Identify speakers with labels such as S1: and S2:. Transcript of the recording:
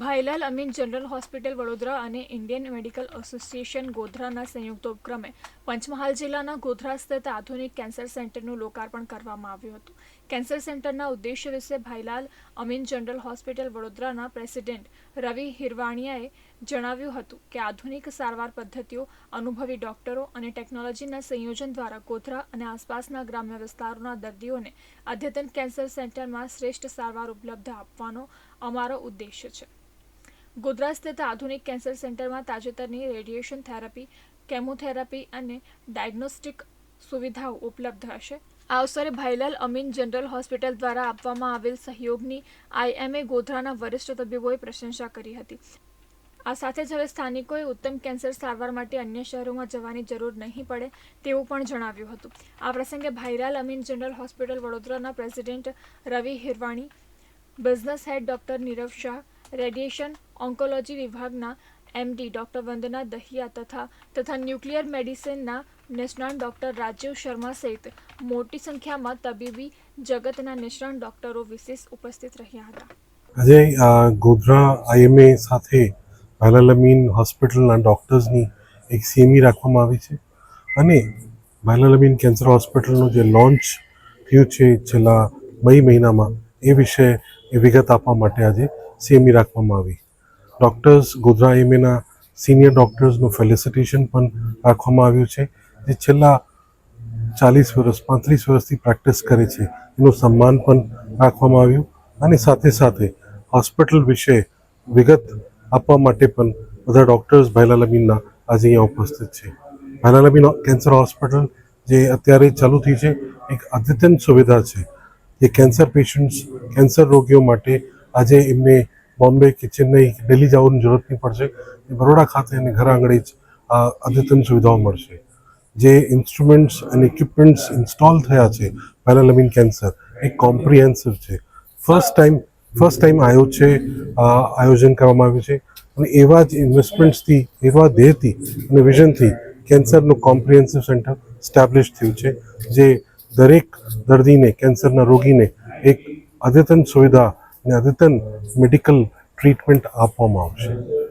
S1: Bhailal Amin general hospital Vadodara અને Indian medical association ગોધરાના સંયુક્ત ઉપક્રમે પંચમહાલ જિલ્લાના ગોધરા સ્થિત આધુનિક કેન્સર સેન્ટરનું લોકાર્પણ કરવામાં આવ્યું હતું. કેન્સર સેન્ટરના ઉદ્દેશ્ય વિશે ભાઈલાલ અમીન જનરલ હોસ્પિટલ વડોદરાના પ્રેસિડેન્ટ રવિ હિરવાણિયાએ જણાવ્યું હતું કે આધુનિક સારવાર પદ્ધતિઓ, અનુભવી ડોક્ટરો અને ટેકનોલોજીના સંયોજન દ્વારા ગોધરા અને આસપાસના ગ્રામ્ય વિસ્તારોના દર્દીઓને અદ્યતન કેન્સર સેન્ટરમાં શ્રેષ્ઠ સારવાર ઉપલબ્ધ આપવાનો અમારો ઉદ્દેશ્ય છે. ગોધરા સ્થિત આધુનિક કેન્સર સેન્ટરમાં તાજેતરની રેડિયેશન થેરાપી, કેમોથેરાપી અને ડાયગ્નોસ્ટિક સુવિધાઓ ઉપલબ્ધ હશે. આ અવસરે ભાઈલાલ અમીન જનરલ હોસ્પિટલ દ્વારા આપવામાં આવેલ સહયોગની આઈએમએ ગોધરાના વરિષ્ઠ તબીબોએ પ્રશંસા કરી હતી. આ સાથે જ હવે સ્થાનિકોએ ઉત્તમ કેન્સર સારવાર માટે અન્ય શહેરોમાં જવાની જરૂર નહીં પડે તેવું પણ જણાવ્યું હતું. આ પ્રસંગે ભાઈલાલ અમીન જનરલ હોસ્પિટલ વડોદરાના president Ravi Hirvani, business head doctor Nirav Shah radiation oncology વિભાગના એમડી ડોક્ટર વંદના દહિયા તથા તથા ન્યુક્લિયર મેડિસિનના નિષ્ણાંત ડોક્ટર રાજીવ શર્મા સહિત મોટી સંખ્યામાં તબીબી જગતના નિષ્ણાંત ડોક્ટરો વિશેષ ઉપસ્થિત રહ્યા હતા.
S2: આજે ગોધરા આઈએમએ સાથે બાલાલમીન હોસ્પિટલના ડૉક્ટર્સની એક સેમી રાખવામાં આવી છે અને બાલાલમીન કેન્સર હોસ્પિટલનું જે લોન્ચ થયું છે છેલ્લા મઈ મહિનામાં, એ વિશે વિગત આપવા માટે આજે સીએમઈ રાખવામાં આવી. ડૉક્ટર્સ ગોધરા એમએના સિનિયર ડૉક્ટર્સનું ફેલિસિટેશન પણ રાખવામાં આવ્યું છે. જે છેલ્લા ચાલીસ વર્ષ, પાંત્રીસ વર્ષથી પ્રેક્ટિસ કરે છે. એનું સન્માન પણ રાખવામાં આવ્યું. અને સાથે સાથે હોસ્પિટલ વિશે વિગત આપવા માટે પણ બધા ડૉક્ટર્સ ભાઈલાલ અમીનના આજે અહીંયા ઉપસ્થિત છે. ભાઈલાલ કેન્સર હોસ્પિટલ જે અત્યારે ચાલુ થઈ છે, એક અદ્યતન સુવિધા છે. જે કેન્સર પેશન્ટ્સ કેન્સર રોગીઓ માટે આજે એમને બોમ્બે કે ચેન્નઈ કે દિલ્હી જવાની જરૂરત નહીં પડશે. બરોડા ખાતે અને ઘર આંગણે જ અદ્યતન સુવિધાઓ મળશે. જે ઇન્સ્ટ્રુમેન્ટ્સ અને ઇક્વિપમેન્ટ્સ ઇન્સ્ટોલ થયા છે પેલાલમિન કેન્સર, એ કોમ્પ્રિહેન્સિવ છે. ફર્સ્ટ ટાઈમ ફર્સ્ટ ટાઈમ આયો છે આયોજન કરવામાં આવ્યું છે. અને એવા જ ઇન્વેસ્ટમેન્ટ્સથી એવા ધ્યેયથી અને વિઝનથી કેન્સરનું કોમ્પ્રિહેન્સિવ સેન્ટર સ્ટેબ્લિશ થયું છે, જે દરેક દર્દીને, કેન્સરના રોગીને એક અદ્યતન સુવિધા અને અદ્યતન મેડિકલ ટ્રીટમેન્ટ આપવામાં આવશે.